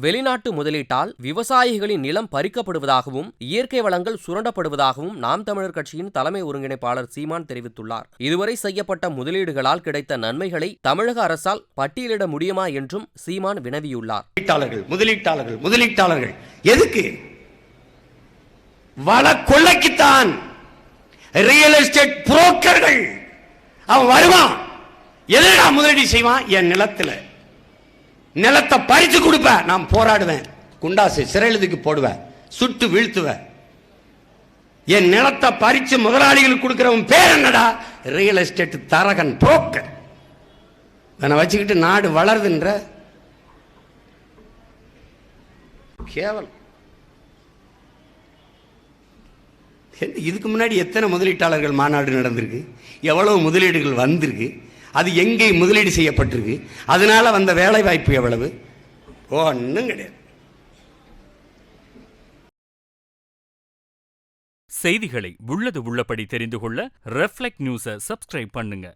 வெளிநாட்டு முதலீட்டால் விவசாயிகளின் நிலம் பறிக்கப்படுவதாகவும் இயற்கை வளங்கள் சுரண்டப்படுவதாகவும் நாம் தமிழர் கட்சியின் தலைமை ஒருங்கிணைப்பாளர் சீமான் தெரிவித்துள்ளார். இதுவரை செய்யப்பட்ட முதலீடுகளால் கிடைத்த நன்மைகளை தமிழக அரசால் பட்டியலிட முடியுமா என்றும் சீமான் வினவியுள்ளார். முதலீட்டாளர்கள் முதலீட்டாளர்கள் முதலீட்டாளர்கள் எதுக்கு? வள கொள்ளைக்குத்தான் ரியல் எஸ்டேட் புரோக்கர்கள் அவன் வருவான். எதுடா முதலீடு செய்வான்? என் நிலத்தில். நிலத்தை பறிச்சு கொடுப்பேன். நான் போராடுவேன். குண்டாசு சிறையிலுக்கு போடுவேன். சுட்டு வீழ்த்துவேன். என் நிலத்தை பறிச்சு முதலாளிகளுக்கு கொடுக்குறவன் பேர் என்னடா? ரியல் எஸ்டேட் தரகன் புரோக்கர் இவனை வச்சுக்கிட்டு நாடு வளருதுன்ற. கேவலம். இதுக்கு முன்னாடி எத்தனை முதலீட்டாளர்கள் மாநாடு நடந்திருக்கு? எவ்வளவு முதலீடுகள் வந்திருக்கு? அது எங்கே முதலீடு செய்யப்பட்டிருக்கு? அதனால வந்த வேலை வாய்ப்பு எவ்வளவு ஒன்றும் கிடையாது. செய்திகளை உள்ளது உள்ளபடி தெரிந்து கொள்ள ரெஃப்ளெக்ட் நியூஸை சப்ஸ்கிரைப் பண்ணுங்க.